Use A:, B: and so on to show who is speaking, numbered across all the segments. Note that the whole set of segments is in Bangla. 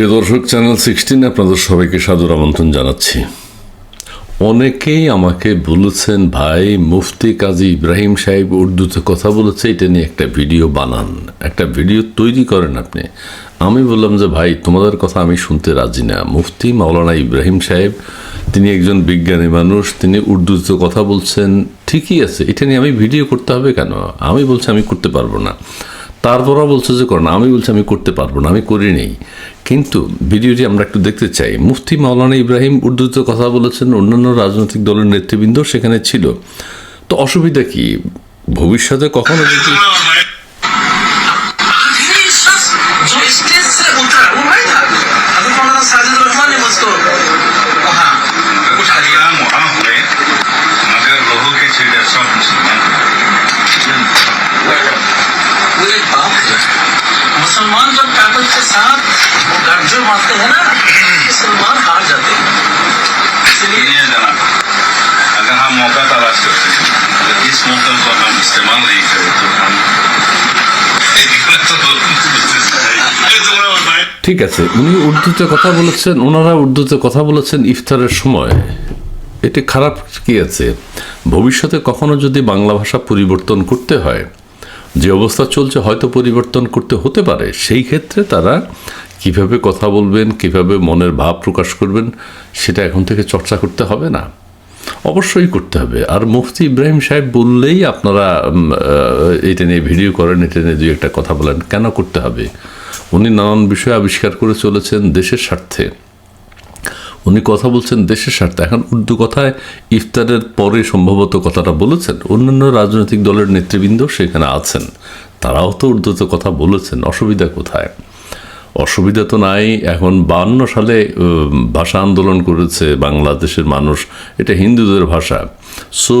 A: প্রিয় দর্শক চ্যানেল সিক্সটিন আপনাদের সবাইকে সাদর আমন্ত্রণ জানাচ্ছি। অনেকেই আমাকে বলেছেন, ভাই, মুফতি কাজী ইব্রাহিম সাহেব উর্দুতে কথা বলেছে, এটা নিয়ে একটা ভিডিও বানান। একটা ভিডিও তৈরি করেন আপনি। আমি বললাম যে, ভাই, তোমাদের কথা আমি শুনতে রাজি না। মুফতি মাওলানা ইব্রাহিম সাহেব, তিনি একজন বিজ্ঞানী মানুষ, তিনি উর্দুতে কথা বলছেন, ঠিকই আছে, এটা নিয়ে আমি ভিডিও করতে হবে কেন? আমি বলছি, আমি করতে পারব না। তারপরও বলছে যে করো না আমি বলছি আমি করতে পারব না আমি করি নেই। কিন্তু ভিডিওটি আমরা একটু দেখতে চাই। মুফতি মাওলানা ইব্রাহিম উর্দুতে কথা বলেছেন অন্যান্য রাজনৈতিক দলের নেতৃবৃন্দ সেখানে ছিল। তো অসুবিধা কি? ভবিষ্যতে কখনো যদি
B: वो गठजोड़ मारते हैं ना मुसलमान हार जाते हैं इसलिए
C: ये जना अगर हम मौका तलाश करते हैं अगर इस मौका को हम इस्तेमाल नहीं करें तो हम
A: ঠিক আছে উনি উর্দুতে কথা বলেছেন ওনারা উর্দুতে কথা বলেছেন ইফতারের সময় এটি খারাপ কি আছে ভবিষ্যতে কখনো যদি বাংলা ভাষা পরিবর্তন করতে হয় যে অবস্থা চলছে হয়তো পরিবর্তন করতে হতে পারে সেই ক্ষেত্রে তারা কীভাবে কথা বলবেন, কীভাবে মনের ভাব প্রকাশ করবেন, সেটা এখন থেকে চর্চা করতে হবে না। অবশ্যই করতে হবে। আর মুফতি ইব্রাহিম সাহেব বললেই আপনারা এটা নিয়ে ভিডিও করেন, এটা নিয়ে দুই একটা কথা বলেন, কেন করতে হবে? উনি নানান বিষয় আবিষ্কার করে চলেছেন দেশের স্বার্থে। উনি কথা বলছেন দেশের স্বার্থে। এখন উর্দু কথায় ইফতারের পরে সম্ভবত কথাটা বলেছেন। অন্যান্য রাজনৈতিক দলের নেতৃবৃন্দ সেখানে আছেন। তারাও তো উর্দুতে কথা বলেছেন, অসুবিধা কোথায়? অসুবিধা তো নাই। এখন বান্ন সালে ভাষা আন্দোলন করেছে বাংলাদেশের মানুষ। এটা হিন্দুদের ভাষা। সো,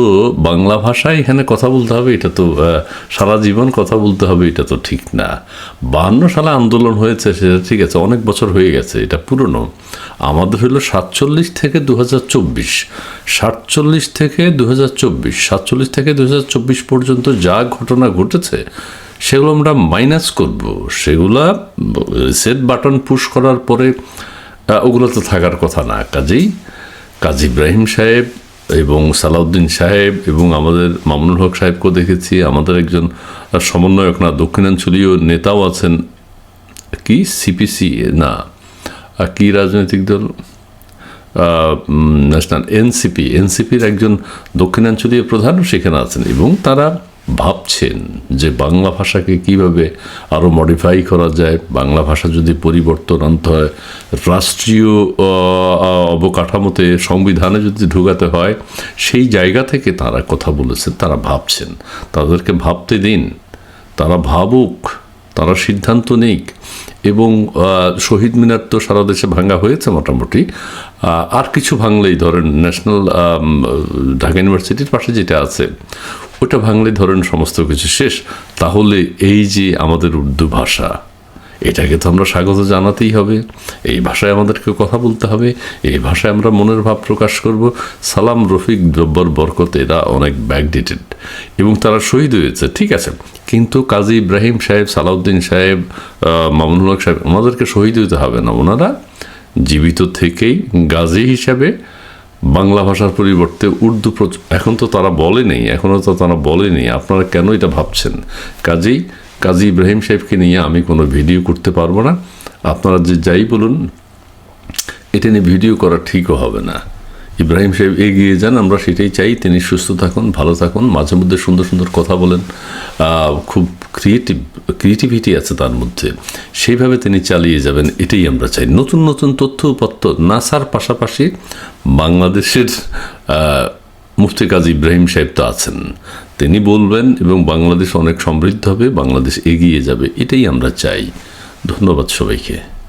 A: বাংলা ভাষায় এখানে কথা বলতে হবে, এটা তো সারা জীবন কথা বলতে হবে, এটা তো ঠিক না। বান্ন সালে আন্দোলন হয়েছে, সেটা ঠিক আছে, অনেক বছর হয়ে গেছে, এটা পুরনো। আমাদের হলো সাতচল্লিশ থেকে দু হাজার চব্বিশ। সাতচল্লিশ থেকে দু হাজার চব্বিশ, সাতচল্লিশ থেকে দু হাজার চব্বিশ পর্যন্ত যা ঘটনা ঘটেছে সেগুলো আমরা মাইনাস করব। সেগুলা সেট বাটন পুশ করার পরে ওগুলো তো থাকার কথা না। কাজেই কাজী ইব্রাহিম সাহেব এবং সালাউদ্দিন সাহেব এবং আমাদের মামুনুল হক সাহেবকেও দেখেছি। আমাদের একজন সমন্বয়ক না, দক্ষিণাঞ্চলীয় নেতাও আছেন। কি? সিপিসি না। কি রাজনৈতিক দল? ন্যাশনাল এনসিপি এনসিপির একজন দক্ষিণাঞ্চলীয় প্রধানও সেখানে আছেন এবং তারা ভাবছেন যে বাংলা ভাষাকে কীভাবে আরও মডিফাই করা যায়? বাংলা ভাষা যদি পরিবর্তন আনতে হয়, রাষ্ট্রীয় অবকাঠামোতে সংবিধানে যদি ঢুকাতে হয়, সেই জায়গা থেকে তারা কথা বলেছেন, তারা ভাবছেন। তাদেরকে ভাবতে দিন। তারা ভাবুক, তারা সিদ্ধান্ত নিক। এবং শহীদ মিনার তো সারা দেশে ভাঙ্গা হয়েছে মোটামুটি। আর কিছু ভাঙলেই ধরেন ন্যাশনাল ঢাকা ইউনিভার্সিটির পাশে যেটা আছে ওটা ভাঙলে ধরেন সমস্ত কিছু শেষ। তাহলে এই যে আমাদের উর্দু ভাষা, এটাকে তো আমরা স্বাগত জানাতেই হবে। এই ভাষায় আমাদেরকে কথা বলতে হবে। এই ভাষায় আমরা মনের ভাব প্রকাশ করব। সালাম, রফিক দ্রব্যর বরকত, এরা অনেক ব্যাকডেটেড এবং তারা শহীদ হয়েছে, ঠিক আছে? কিন্তু কাজী ইব্রাহিম সাহেব, সালাউদ্দিন সাহেব মামুনুল সাহেব, ওনাদেরকে শহীদ হতে হবে না। ওনারা জীবিত থেকেই গাজী হিসাবে বাংলা ভাষার পরিবর্তে উর্দু এখন তো তারা বলেনি এখনও তো তারা বলেনি আপনারা কেন এটা ভাবছেন? কাজেই, কাজী ইব্রাহিম সাহেবকে নিয়ে আমি কোনো ভিডিও করতে পারব না। আপনারা যে যাই বলুন, এটা নিয়ে ভিডিও করা ঠিকও হবে না। ইব্রাহিম সাহেব এগিয়ে যান, আমরা সেটাই চাই। তিনি সুস্থ থাকুন, ভালো থাকুন। মাঝে মধ্যে সুন্দর সুন্দর কথা বলেন। খুব ক্রিয়েটিভ ক্রিয়েটিভিটি আছে তার মধ্যে। সেইভাবে তিনি চালিয়ে যাবেন, এটাই আমরা চাই। নতুন নতুন তথ্য উপাত্ত নাসার পাশাপাশি বাংলাদেশের মুফতি কাজী ইব্রাহিম সাহেব তো আছেন। তিনি বলবেন, এবং বাংলাদেশ অনেক সমৃদ্ধ হবে, বাংলাদেশ এগিয়ে যাবে, এটাই আমরা চাই। ধন্যবাদ সবাইকে।